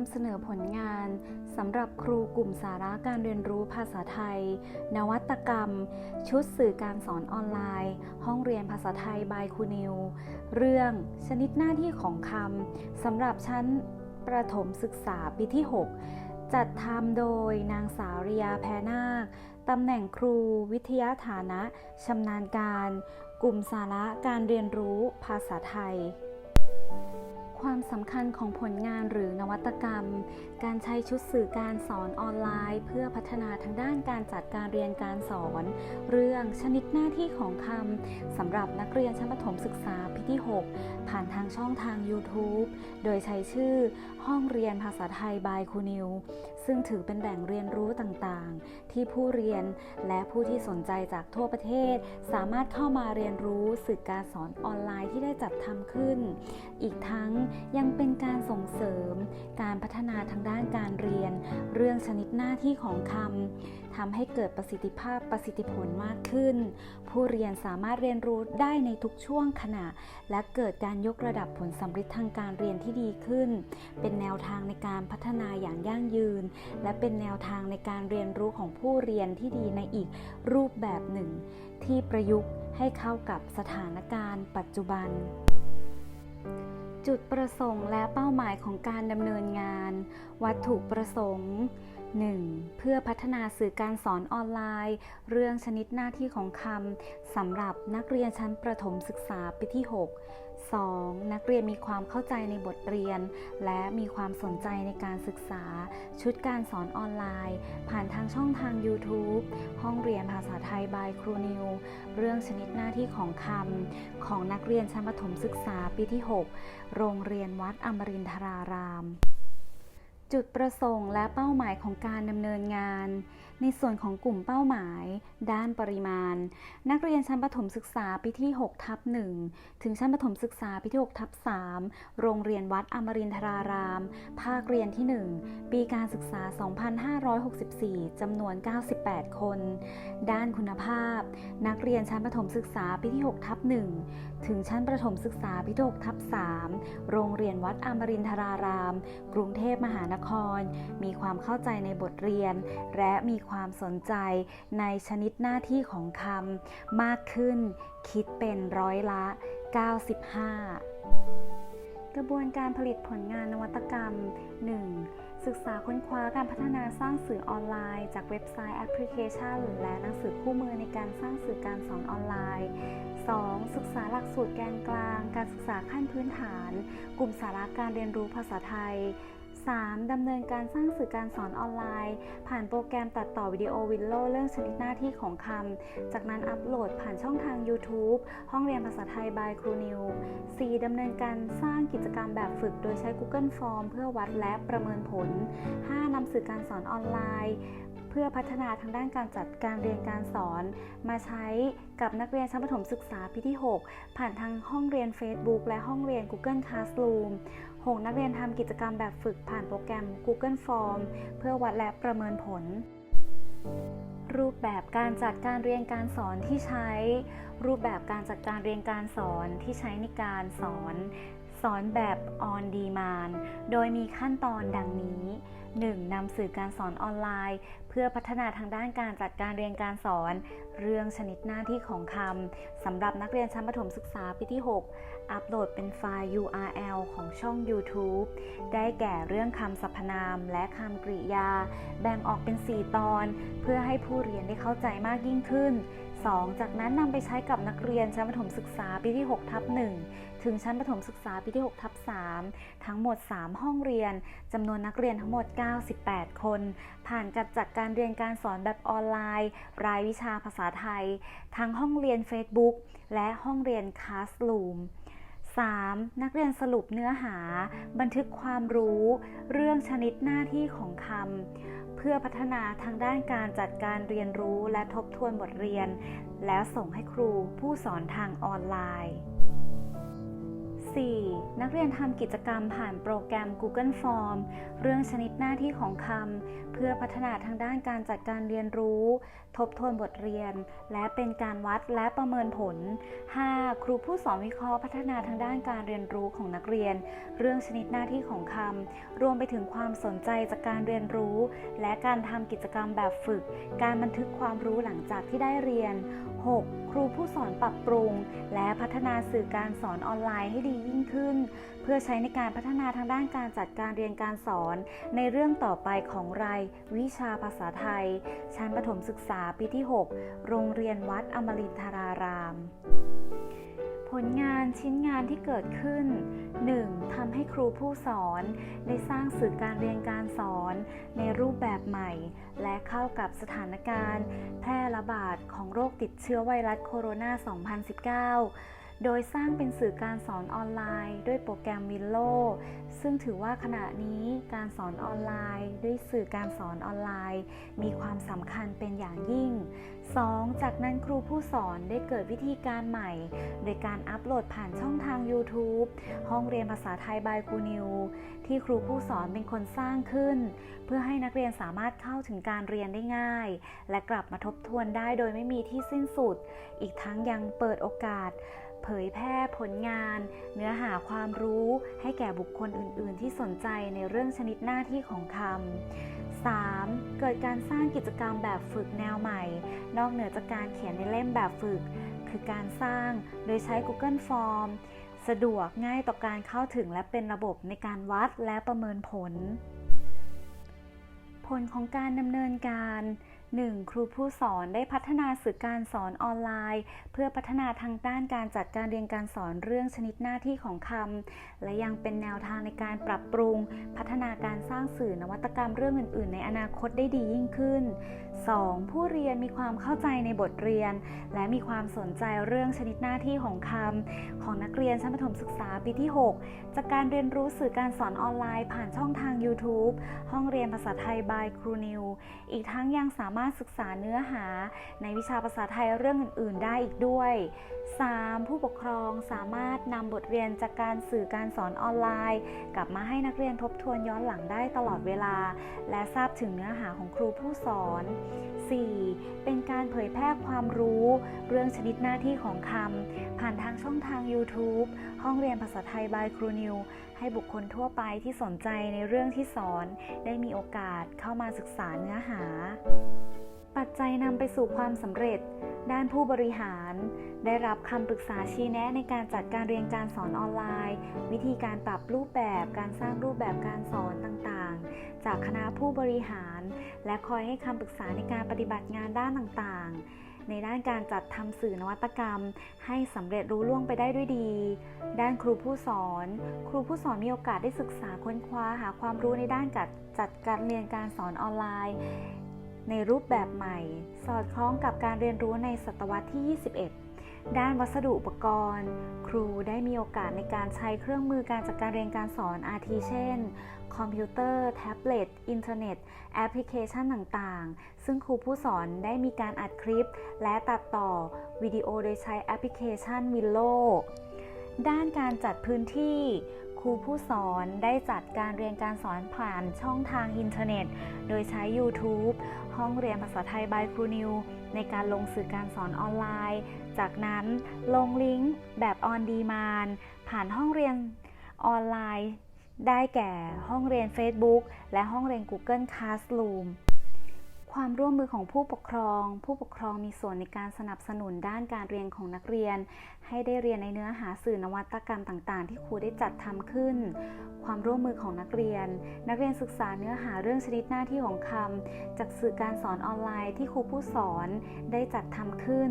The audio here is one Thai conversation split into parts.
ำเสนอผลงานสำหรับครูกลุ่มสาระการเรียนรู้ภาษาไทย นวัตกรรม ชุดสื่อการสอนออนไลน์ ห้องเรียนภาษาไทยบายครูนิว เรื่องชนิดหน้าที่ของคำสำหรับชั้นประถมศึกษาปีที่ 6 จัดทำโดยนางสาวริยาแพนาคตำแหน่งครูวิทยาฐานะชำนาญการ กลุ่มสาระการเรียนรู้ภาษาไทย ความสำคัญของผลงานหรือนวัตกรรม การใช้ชุดสื่อการสอนออนไลน์ เพื่อพัฒนาทางด้านการจัดการเรียนการสอน เรื่องชนิดหน้าที่ของคำสำหรับนักเรียนชั้นประถมศึกษาปีที่ 6 ผ่านทางช่องทาง YouTube โดยใช้ชื่อห้องเรียนภาษาไทยบายครูนิว ซึ่งถือเป็นแหล่งเรียนรู้ต่างๆ ที่ผู้เรียนและผู้ที่สนใจจากทั่วประเทศ สามารถเข้ามาเรียนรู้สื่อการสอนออนไลน์ที่ได้จัดทำขึ้น อีกทั้งยังเป็นการส่งเสริม การพัฒนาทางด้านการเรียน เรื่องชนิดหน้าที่ของคำ ทำให้เกิดประสิทธิภาพประสิทธิผลมากขึ้น ผู้เรียนสามารถเรียนรู้ได้ในทุกช่วงขณะ และเกิดการยกระดับผลสำเร็จทางการเรียนที่ดีขึ้น เป็นแนวทางในการพัฒนาอย่างยั่งยืน และเป็นแนวทางในการเรียนรู้ของผู้เรียนที่ดีในอีกรูปแบบหนึ่ง ที่ประยุกต์ให้เข้ากับสถานการณ์ปัจจุบัน จุดประสงค์และเป้าหมายของการดำเนินงาน วัตถุประสงค์ 1. เพื่อพัฒนาสื่อการสอนออนไลน์ เรื่องชนิดหน้าที่ของคำสำหรับนักเรียนชั้นประถมศึกษาปีที่ 6 2. นักเรียนมีความเข้าใจในบทเรียน และมีความสนใจในการศึกษา ชุดการสอนออนไลน์ ผ่านทางช่องทาง YouTube ห้องเรียนภาษาไทยบายครูนิว เรื่องชนิดหน้าที่ของคำของนักเรียนชั้นประถมศึกษาปีที่ 6 โรงเรียนวัดอมรินทราราม จุดประสงค์และเป้าหมายของการดำเนินงาน ในส่วนของกลุ่มเป้าหมาย ด้านปริมาณ นักเรียนชั้นประถมศึกษาปีที่6ทับ1ถึงชั้นประถมศึกษาปีที่6ทับ3โรงเรียนวัดอมรินทราราม ภาคเรียนที่ 1 ปีการศึกษา 2564จำนวน 98 คน ด้านคุณภาพ นักเรียนชั้นประถมศึกษาปีที่6ทับ1ถึงชั้นประถมศึกษาปีที่6ทับ3โรงเรียนวัดอมรินทราราม กรุงเทพมหานคร มีความเข้าใจในบทเรียน และมีความสนใจในชนิดหน้าที่ของคำมากขึ้น คิดเป็นร้อยละ 95 กระบวนการผลิตผลงานนวัตกรรม 1. ศึกษาค้นคว้าการพัฒนาสร้างสื่อออนไลน์ จากเว็บไซต์แอปพลิเคชัน และหนังสือคู่มือในการสร้างสื่อการสอนออนไลน์ 2. ศึกษาหลักสูตรแกนกลาง การศึกษาขั้นพื้นฐาน กลุ่มสาระการเรียนรู้ภาษาไทย 3. ดำเนินการสร้างสื่อการสอนออนไลน์ ผ่านโปรแกรมตัดต่อวิดีโอวินโลเรื่องชนิดหน้าที่ของคำ จากนั้นอัปโหลดผ่านช่องทาง YouTube ห้องเรียนภาษาไทยบายครูนิว 4. ดำเนินการสร้างกิจกรรมแบบฝึก โดยใช้ Google Form เพื่อวัดและประเมินผล 5. นำสื่อการสอนออนไลน์ เพื่อพัฒนาทางด้านการจัดการเรียนการสอน มาใช้กับนักเรียนชั้นประถมศึกษาปีที่ 6 ผ่านทางห้องเรียน Facebook และห้องเรียน Google Classroom 6. นักเรียนทำกิจกรรมแบบฝึกผ่านโปรแกรม Google Form เพื่อวัดและประเมินผล รูปแบบการจัดการเรียนการสอนที่ใช้ รูปแบบการจัดการเรียนการสอนที่ใช้ในการสอน สอนแบบ on demand โดยมีขั้นตอนดังนี้ 1. นำสื่อการสอนออนไลน์ เพื่อพัฒนาทางด้านการจัดการเรียนการสอน เรื่องชนิดหน้าที่ของคำสำหรับนักเรียนชั้นประถมศึกษาปีที่ 6 อัปโหลดเป็นไฟล์ URL ของช่อง YouTube ได้แก่เรื่องคำสรรพนามและคำกริยา แบ่งออกเป็น 4 ตอน เพื่อให้ผู้เรียนได้เข้าใจมากยิ่งขึ้น 2. จากนั้นนำไปใช้กับนักเรียนชั้นประถมศึกษาปีที่6ทับ1ถึงชั้นประถมศึกษาปีที่6ทับ3ทั้งหมด 3 ห้องเรียนจำนวนนักเรียนทั้งหมด 98 คน ผ่านการจัดการเรียนการสอนแบบออนไลน์ รายวิชาภาษาไทย ทั้งห้องเรียน Facebook และห้องเรียน Classroom 3. นักเรียนสรุปเนื้อหา บันทึกความรู้ เรื่องชนิดหน้าที่ของคำเพื่อพัฒนาทางด้านการจัดการเรียนรู้และทบทวนบทเรียน แล้วส่งให้ครูผู้สอนทางออนไลน์ 4. นักเรียนทำกิจกรรมผ่านโปรแกรม Google Form เรื่องชนิดหน้าที่ของคำเพื่อพัฒนาทางด้านการจัดการเรียนรู้ ทบทวนบทเรียน และเป็นการวัดและประเมินผล 5. ครูผู้สอนวิเคราะห์พัฒนาทางด้านการเรียนรู้ของนักเรียน เรื่องชนิดหน้าที่ของคำรวมไปถึงความสนใจจากการเรียนรู้ และการทำกิจกรรมแบบฝึก การบันทึกความรู้หลังจากที่ได้เรียน 6. ครูผู้สอนปรับปรุง และพัฒนาสื่อการสอนออนไลน์ให้ดียิ่งขึ้น เพื่อใช้ในการพัฒนาทางด้านการจัดการเรียนการสอน ในเรื่องต่อไปของรายวิชาภาษาไทย ชั้นประถมศึกษาปีที่ 6 โรงเรียนวัดอมรินทราราม ผลงานชิ้นงานที่เกิดขึ้น 1. ทำให้ครูผู้สอนได้สร้างสื่อการเรียนการสอน ในรูปแบบใหม่ และเข้ากับสถานการณ์ แพร่ระบาดของโรคติดเชื้อไวรัสโคโรนา 2019 โดยสร้างเป็นสื่อการสอนออนไลน์ด้วยโปรแกรมวินโลซึ่งถือว่าขณะนี้การสอนออนไลน์ ด้วยสื่อการสอนออนไลน์ มีความสำคัญเป็นอย่างยิ่ง 2. จากนั้นครูผู้สอนได้เกิดวิธีการใหม่ โดยการอัปโหลดผ่านช่องทาง YouTube ห้องเรียนภาษาไทยบายครูนิว ที่ครูผู้สอนเป็นคนสร้างขึ้น เพื่อให้นักเรียนสามารถเข้าถึงการเรียนได้ง่าย และกลับมาทบทวนได้โดยไม่มีที่สิ้นสุด อีกทั้งยังเปิดโอกาส เผยแพร่ผลงาน เนื้อหาความรู้ให้แก่บุคคลอื่น ๆ ที่สนใจในเรื่องชนิดหน้าที่ของคำ 3. เกิดการสร้างกิจกรรมแบบฝึกแนวใหม่ นอกเหนือจากการเขียนในเล่มแบบฝึก คือการสร้างโดยใช้ Google Form สะดวกง่ายต่อการเข้าถึงและเป็นระบบในการวัดและประเมินผล ผลของการดำเนินการ 1. ครูผู้สอนได้พัฒนาสื่อการสอนออนไลน์ เพื่อพัฒนาทางด้านการจัดการเรียนการสอนเรื่องชนิดหน้าที่ของคำ และยังเป็นแนวทางในการปรับปรุง พัฒนาการสร้างสื่อนวัตกรรมเรื่องอื่น ๆ ในอนาคตได้ดียิ่งขึ้น 2. ผู้เรียนมีความเข้าใจในบทเรียน และมีความสนใจเรื่องชนิดหน้าที่ของคำของนักเรียนชั้นประถมศึกษาปีที่ 6 จากการเรียนรู้สื่อการสอนออนไลน์ผ่านช่องทาง YouTube ห้องเรียนภาษาไทยบายครูนิว อีกทั้งยังสามารถศึกษาเนื้อหา ในวิชาภาษาไทยเรื่องอื่น ๆ ได้อีกด้วย 3. ผู้ปกครองสามารถนำบทเรียนจากการสื่อการสอนออนไลน์ กลับมาให้นักเรียนทบทวนย้อนหลังได้ตลอดเวลา และทราบถึงเนื้อหาของครูผู้สอน 4. เป็นการเผยแพร่ความรู้เรื่องชนิดหน้าที่ของคำ ผ่านทางช่องทาง YouTube ห้องเรียนภาษาไทยบายครูนิว ให้บุคคลทั่วไปที่สนใจในเรื่องที่สอน ได้มีโอกาสเข้ามาศึกษาเนื้อหา ปัจจัยนำไปสู่ความสำเร็จ ด้านผู้บริหาร ได้รับคำปรึกษาชี้แนะในการจัดการเรียนการสอนออนไลน์ วิธีการปรับรูปแบบการสร้างรูปแบบการสอนต่างๆ จากคณะผู้บริหาร และคอยให้คำปรึกษาในการปฏิบัติงานด้านต่างๆ ในด้านการจัดทำสื่อนวัตกรรม ให้สำเร็จรู้ล่วงไปได้ด้วยดี ด้านครูผู้สอน ครูผู้สอนมีโอกาสได้ศึกษาค้นคว้าหาความรู้ในด้านการจัดการเรียนการสอนออนไลน์ ในรูปแบบใหม่ สอดคล้องกับการเรียนรู้ในศตวรรษที่ 21 ด้านวัสดุอุปกรณ์ ครูได้มีโอกาสในการใช้เครื่องมือการจัดการเรียนการสอนอาทิเช่น คอมพิวเตอร์ แท็บเล็ต อินเทอร์เน็ต แอปพลิเคชันต่างๆ ซึ่งครูผู้สอนได้มีการอัดคลิป และตัดต่อวิดีโอโดยใช้แอปพลิเคชัน w i l l o ด้านการจัดพื้นที่ครูผู้สอนได้จัดการเรียนการสอนผ่านช่องทางอินเทอร์เน็ต โดยใช้ YouTube ห้องเรียนภาษาไทยบายครูนิว ในการลงสื่อการสอนออนไลน์ จากนั้นลงลิงก์แบบออนดีมานผ่านห้องเรียนออนไลน์ ได้แก่ห้องเรียน Facebook และห้องเรียน Google Classroom ความร่วมมือของผู้ปกครอง ผู้ปกครองมีส่วนในการสนับสนุนด้านการเรียนของนักเรียน ให้ได้เรียนในเนื้อหาสื่อนวัตกรรมต่าง ๆ ที่ครูได้จัดทำขึ้น ความร่วมมือของนักเรียน นักเรียนศึกษาเนื้อหาเรื่องชนิดหน้าที่ของคำจากสื่อการสอนออนไลน์ที่ครูผู้สอนได้จัดทำขึ้น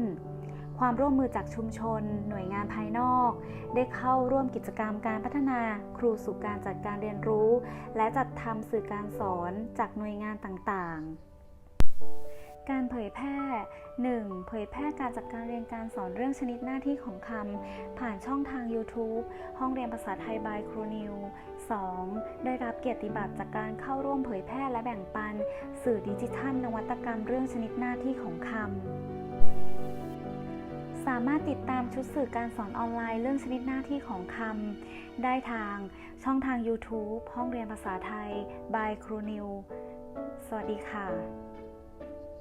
ความร่วมมือจากชุมชน หน่วยงานภายนอก ได้เข้าร่วมกิจกรรมการพัฒนาครูสู่การจัดการเรียนรู้ และจัดทำสื่อการสอนจากหน่วยงานต่างๆ การเผยแพร่ 1. เผยแพร่การจัดการเรียนการสอนเรื่องชนิดหน้าที่ของคำ ผ่านช่องทาง YouTube ห้องเรียนภาษาไทยบายครูนิว 2. ได้รับเกียรติบัตรจากการเข้าร่วมเผยแพร่และแบ่งปัน สื่อดิจิทัลนวัตกรรมเรื่องชนิดหน้าที่ของคำ สามารถติดตามชุดสื่อการสอนออนไลน์เรื่องชนิดหน้าที่ของคำ ได้ทางช่องทาง YouTube ห้องเรียนภาษาไทย by ครูนิว สวัสดีค่ะ